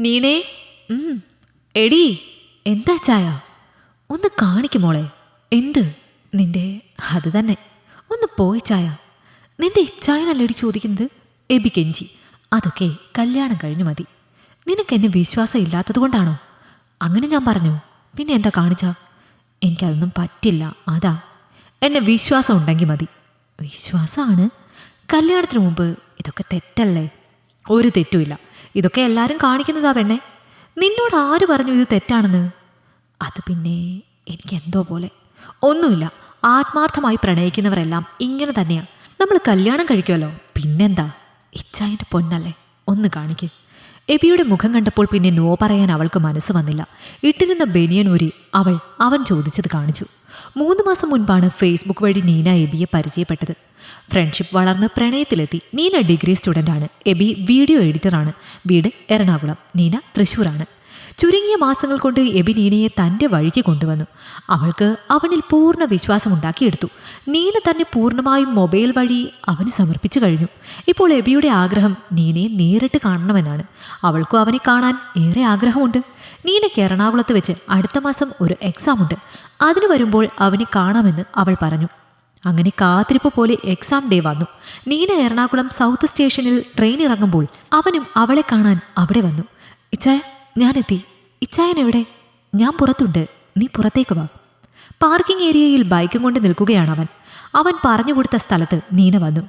നീനേ എടി എന്താ ചായ? ഒന്ന് കാണിക്കുമോളെ എന്ത്? നിന്റെ അത് തന്നെ. ഒന്ന് പോയി ചായ. നിന്റെ ഇച്ചായനല്ലടി ചോദിക്കുന്നത്? എബി കെഞ്ചി അതൊക്കെ കല്യാണം കഴിഞ്ഞു മതി. നിനക്ക് എന്നെ വിശ്വാസം ഇല്ലാത്തത് കൊണ്ടാണോ? അങ്ങനെ ഞാൻ പറഞ്ഞു. പിന്നെ എന്താ കാണിച്ച? എനിക്കതൊന്നും പറ്റില്ല അതാ. എന്നെ വിശ്വാസം ഉണ്ടെങ്കിൽ മതി. വിശ്വാസമാണ് കല്യാണത്തിന് മുമ്പ് ഇതൊക്കെ തെറ്റല്ലേ? ഒരു തെറ്റുമില്ല. ഇതൊക്കെ എല്ലാവരും കാണിക്കുന്നതാ പെണ്ണെ. നിന്നോട് ആര് പറഞ്ഞു ഇത് തെറ്റാണെന്ന്? അത് പിന്നെ എനിക്ക് എന്തോ പോലെ. ഒന്നുമില്ല ആത്മാർത്ഥമായി പ്രണയിക്കുന്നവരെല്ലാം ഇങ്ങനെ തന്നെയാ. നമ്മൾ കല്യാണം കഴിക്കുമല്ലോ പിന്നെന്താ? ഇച്ചായന്റെ പൊന്നല്ലേ ഒന്ന് കാണിക്ക്. എബിയുടെ മുഖം കണ്ടപ്പോൾ പിന്നെ നോ പറയാൻ അവൾക്ക് മനസ്സ് വന്നില്ല. ഇട്ടിരുന്ന ബെനിയനൂരി അവൾ അവൻ ചോദിച്ചത് കാണിച്ചു. മൂന്ന് മാസം മുൻപാണ് ഫേസ്ബുക്ക് വഴി നീന എബിയെ പരിചയപ്പെട്ടത്. ഫ്രണ്ട്ഷിപ്പ് വളർന്ന് പ്രണയത്തിലെത്തി. നീന ഡിഗ്രി സ്റ്റുഡന്റാണ്. എബി വീഡിയോ എഡിറ്ററാണ്. വീട് എറണാകുളം. നീന തൃശ്ശൂരാണ്. ചുരുങ്ങിയ മാസങ്ങൾ കൊണ്ട് എബിനീനയെ തന്റെ വഴിക്ക് കൊണ്ടുവന്നു. അവൾക്ക് അവനിൽ പൂർണ വിശ്വാസം ഉണ്ടാക്കിയെടുത്തു. നീന തന്നെ പൂർണമായും മൊബൈൽ വഴി അവന് സമർപ്പിച്ചു കഴിഞ്ഞു. ഇപ്പോൾ എബിയുടെ ആഗ്രഹം നീനയെ നേരിട്ട് കാണണമെന്നാണ്. അവൾക്കും അവനെ കാണാൻ ഏറെ ആഗ്രഹമുണ്ട്. നീനയ്ക്ക് എറണാകുളത്ത് വെച്ച് അടുത്ത മാസം ഒരു എക്സാം ഉണ്ട്. അതിന് വരുമ്പോൾ അവനെ കാണാമെന്ന് അവൾ പറഞ്ഞു. അങ്ങനെ കാത്തിരിപ്പ് പോലെ എക്സാം ഡേ വന്നു. നീന എറണാകുളം സൗത്ത് സ്റ്റേഷനിൽ ട്രെയിൻ ഇറങ്ങുമ്പോൾ അവനും അവളെ കാണാൻ അവിടെ വന്നു. ഇച്ചായ ഞാനെത്തി. ഇച്ചായൻ എവിടെ? ഞാൻ പുറത്തുണ്ട്. നീ പുറത്തേക്ക് വാ. പാർക്കിംഗ് ഏരിയയിൽ ബൈക്കും കൊണ്ട് നിൽക്കുകയാണ് അവൻ അവൻ പറഞ്ഞു കൊടുത്ത സ്ഥലത്ത് നീന വന്നു.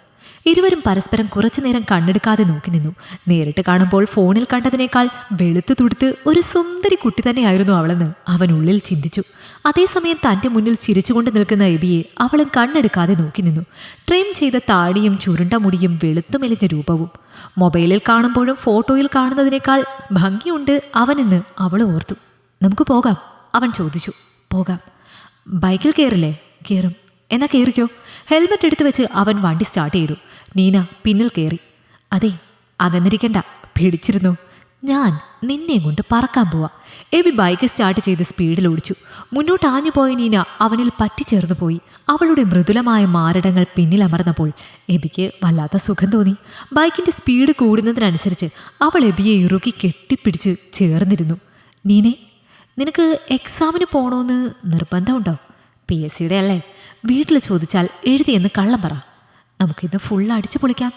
ഇരുവരും പരസ്പരം കുറച്ചു നേരം കണ്ണെടുക്കാതെ നോക്കി നിന്നു. നേരിട്ട് കാണുമ്പോൾ ഫോണിൽ കണ്ടതിനേക്കാൾ വെളുത്തു തുടുത്ത് ഒരു സുന്ദരി കുട്ടി തന്നെയായിരുന്നു അവളെന്ന് അവൻ ഉള്ളിൽ ചിന്തിച്ചു. അതേസമയം തന്റെ മുന്നിൽ ചിരിച്ചുകൊണ്ട് നിൽക്കുന്ന എബിയെ അവളും കണ്ണെടുക്കാതെ നോക്കി നിന്നു. ട്രെയിം ചെയ്ത താടിയും ചുരുണ്ട മുടിയും വെളുത്തു മെലിഞ്ഞ രൂപവും. മൊബൈലിൽ കാണുമ്പോഴും ഫോട്ടോയിൽ കാണുന്നതിനേക്കാൾ ഭംഗിയുണ്ട് അവനെന്ന് അവൾ ഓർത്തു. നമുക്ക് പോകാം അവൻ ചോദിച്ചു. പോകാം. ബൈക്കിൽ കയറില്ലേ? കയറും എന്നാ കയറിക്കോ. ഹെൽമെറ്റ് എടുത്തു വെച്ച് അവൻ വണ്ടി സ്റ്റാർട്ട് ചെയ്തു. നീന പിന്നിൽ കയറി അതെ അകന്നിരിക്കണ്ട. പിടിച്ചിരുന്നു. ഞാൻ നിന്നെ കൊണ്ട് പറക്കാൻ പോവാ. എബി ബൈക്ക് സ്റ്റാർട്ട് ചെയ്ത് സ്പീഡിൽ ഓടിച്ചു. മുന്നോട്ട് ആഞ്ഞു പോയ നീന അവനിൽ പറ്റിച്ചേർന്നു പോയി. അവളുടെ മൃദുലമായ മാരടങ്ങൾ പിന്നിലമർന്നപ്പോൾ എബിക്ക് വല്ലാത്ത സുഖം തോന്നി. ബൈക്കിന്റെ സ്പീഡ് കൂടുന്നതിനനുസരിച്ച് അവൾ എബിയെ ഇറുക്കി കെട്ടിപ്പിടിച്ച് ചേർന്നിരുന്നു. നീനെ നിനക്ക് എക്സാമിന് പോകണമെന്ന് നിർബന്ധമുണ്ടോ? പി എസ് സിയുടെ അല്ലേ? വീട്ടിൽ ചോദിച്ചാൽ എഴുതിയെന്ന് കള്ളം പറ. നമുക്കിത് ഫുൾ അടിച്ചു പൊളിക്കാം.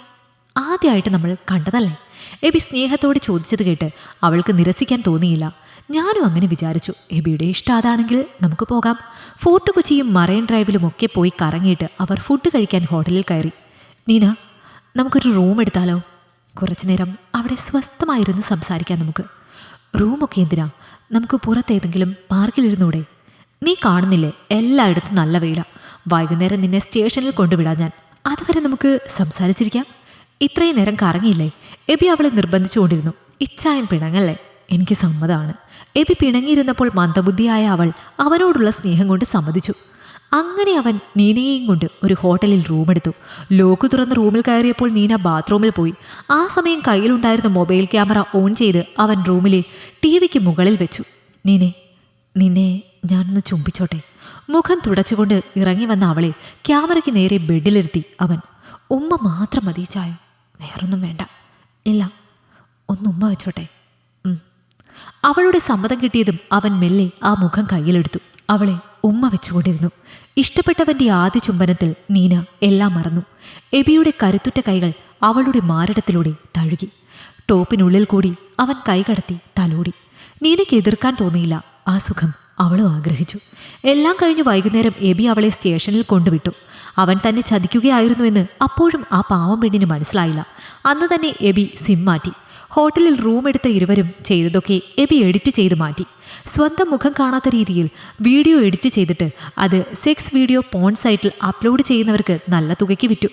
ആദ്യമായിട്ട് നമ്മൾ കണ്ടതല്ലേ? എബി സ്നേഹത്തോടെ ചോദിച്ചത് കേട്ട് അവൾക്ക് നിരസിക്കാൻ തോന്നിയില്ല. ഞാനും അങ്ങനെ വിചാരിച്ചു. എബിയുടെ ഇഷ്ടം അതാണെങ്കിൽ നമുക്ക് പോകാം. ഫോർട്ട് കൊച്ചിയും മറൈൻ ഡ്രൈവിലും ഒക്കെ പോയി കറങ്ങിയിട്ട് അവർ ഫുഡ് കഴിക്കാൻ ഹോട്ടലിൽ കയറി. നീന നമുക്കൊരു റൂം എടുത്താലോ? കുറച്ചു നേരം അവിടെ സ്വസ്ഥമായിരുന്ന് സംസാരിക്കാം നമുക്ക്. റൂമൊക്കെ എന്തിനാ? നമുക്ക് പുറത്തേതെങ്കിലും പാർക്കിലിരുന്നൂടെ. നീ കാണുന്നില്ലേ? എല്ലായിടത്തും നല്ല വെയില. വൈകുന്നേരം നിന്നെ സ്റ്റേഷനിൽ കൊണ്ടുവിടാം ഞാൻ. അതുവരെ നമുക്ക് സംസാരിച്ചിരിക്കാം. ഇത്രയും നേരം കറങ്ങിയില്ലേ? എബി അവളെ നിർബന്ധിച്ചുകൊണ്ടിരുന്നു. ഇച്ചായം പിണങ്ങല്ലേ? എനിക്ക് സമ്മതമാണ്. എബി പിണങ്ങിയിരുന്നപ്പോൾ മന്ദബുദ്ധിയായ അവൾ അവനോടുള്ള സ്നേഹം കൊണ്ട് സമ്മതിച്ചു. അങ്ങനെ അവൻ നീനയെയും കൊണ്ട് ഒരു ഹോട്ടലിൽ റൂമെടുത്തു. ലോക്ക് തുറന്ന് റൂമിൽ കയറിയപ്പോൾ നീന ബാത്റൂമിൽ പോയി. ആ സമയം കയ്യിലുണ്ടായിരുന്ന മൊബൈൽ ക്യാമറ ഓൺ ചെയ്ത് അവൻ റൂമിലെ ടി വിക്ക് മുകളിൽ വെച്ചു. നീനെ നിന്നെ ഞാനൊന്ന് ചുംബിച്ചോട്ടെ. മുഖം തുടച്ചുകൊണ്ട് ഇറങ്ങി വന്ന അവളെ ക്യാമറയ്ക്ക് നേരെ ബെഡിലിരുത്തി അവൻ ഉമ്മ മാത്രം മതി ചായ. വേറൊന്നും വേണ്ട. ഇല്ല ഒന്ന് ഉമ്മ വെച്ചോട്ടെ. അവളുടെ സമ്മതം കിട്ടിയതും അവൻ മെല്ലെ ആ മുഖം കയ്യിലെടുത്തു. അവളെ ഉമ്മ വെച്ചുകൊണ്ടിരുന്നു. ഇഷ്ടപ്പെട്ടവന്റെ ആദ്യ ചുംബനത്തിൽ നീന എല്ലാം മറന്നു. എബിയുടെ കരുത്തുറ്റ കൈകൾ അവളുടെ മാരടത്തിലൂടെ തഴുകി. ടോപ്പിനുള്ളിൽ കൂടി അവൻ കൈകടത്തി തലോടി. നീനയ്ക്ക് എതിർക്കാൻ തോന്നിയില്ല ആ സുഖം. അവളും ആഗ്രഹിച്ചു. എല്ലാം കഴിഞ്ഞ് വൈകുന്നേരം എബി അവളെ സ്റ്റേഷനിൽ കൊണ്ടുവിട്ടു. അവൻ തന്നെ ചതിക്കുകയായിരുന്നുവെന്ന് അപ്പോഴും ആ പാവം പെണ്ണിന് മനസ്സിലായില്ല. അന്ന് തന്നെ എബി സിം മാറ്റി. ഹോട്ടലിൽ റൂം എടുത്ത ഇരുവരും ചെയ്തതൊക്കെ എബി എഡിറ്റ് ചെയ്ത് മാറ്റി. സ്വന്തം മുഖം കാണാത്ത രീതിയിൽ വീഡിയോ എഡിറ്റ് ചെയ്തിട്ട് അത് സെക്സ് വീഡിയോ പോൺ സൈറ്റിൽ അപ്ലോഡ് ചെയ്യുന്നവർക്ക് നല്ല തുകയ്ക്ക് വിറ്റു.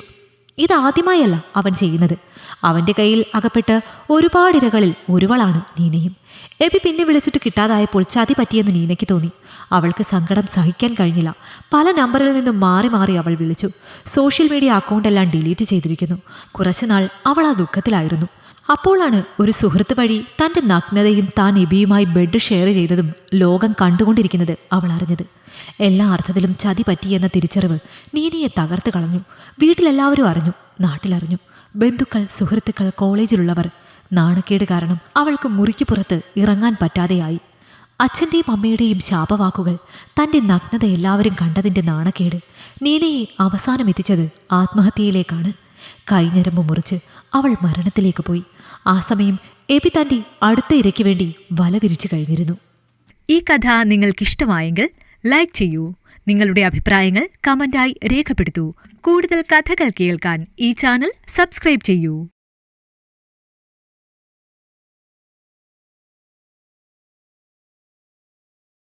ഇതാദ്യമായല്ല അവൻ ചെയ്യുന്നത്. അവന്റെ കയ്യിൽ അകപ്പെട്ട് ഒരുപാടിരകളിൽ ഒരുവളാണ് നീനയും. എബി പിന്നെ വിളിച്ചിട്ട് കിട്ടാതായപ്പോൾ ചതി പറ്റിയെന്ന് നീനയ്ക്ക് തോന്നി. അവൾക്ക് സങ്കടം സഹിക്കാൻ കഴിഞ്ഞില്ല. പല നമ്പറിൽ നിന്നും മാറി മാറി അവൾ വിളിച്ചു. സോഷ്യൽ മീഡിയ അക്കൗണ്ടെല്ലാം ഡിലീറ്റ് ചെയ്തിരിക്കുന്നു. കുറച്ചുനാൾ അവൾ ആ ദുഃഖത്തിലായിരുന്നു. അപ്പോഴാണ് ഒരു സുഹൃത്ത് വഴി തന്റെ നഗ്നതയും താൻ എബിയുമായി ബെഡ് ഷെയർ ചെയ്തതും ലോകം കണ്ടുകൊണ്ടിരിക്കുന്നത് അവൾ അറിഞ്ഞത്. എല്ലാ അർത്ഥത്തിലും ചതി പറ്റിയെന്ന തിരിച്ചറിവ് നീനയെ തകർത്ത് കളഞ്ഞു. വീട്ടിലെല്ലാവരും അറിഞ്ഞു നാട്ടിലറിഞ്ഞു. ബന്ധുക്കൾ സുഹൃത്തുക്കൾ കോളേജിലുള്ളവർ. നാണക്കേട് കാരണം അവൾക്ക് മുറിക്ക് പുറത്ത് ഇറങ്ങാൻ പറ്റാതെയായി. അച്ഛന്റെയും അമ്മയുടെയും ശാപവാക്കുകൾ തന്റെ നഗ്നത എല്ലാവരും കണ്ടതിന്റെ നാണക്കേട് നീനയെ അവസാനം എത്തിച്ചത് ആത്മഹത്യയിലേക്കാണ് കൈഞ്ഞരമ്പ് മുറിച്ച് അവൾ മരണത്തിലേക്ക് പോയി. ആ സമയം എബി തന്റെ അടുത്ത ഇരയ്ക്ക് വേണ്ടി വല വിരിച്ചു കഴിഞ്ഞിരുന്നു. ഈ കഥ നിങ്ങൾക്കിഷ്ടമായെങ്കിൽ ലൈക്ക് ചെയ്യൂ. നിങ്ങളുടെ അഭിപ്രായങ്ങൾ കമന്റായി രേഖപ്പെടുത്തൂ. കൂടുതൽ കഥകൾ കേൾക്കാൻ ഈ ചാനൽ സബ്സ്ക്രൈബ് ചെയ്യൂ.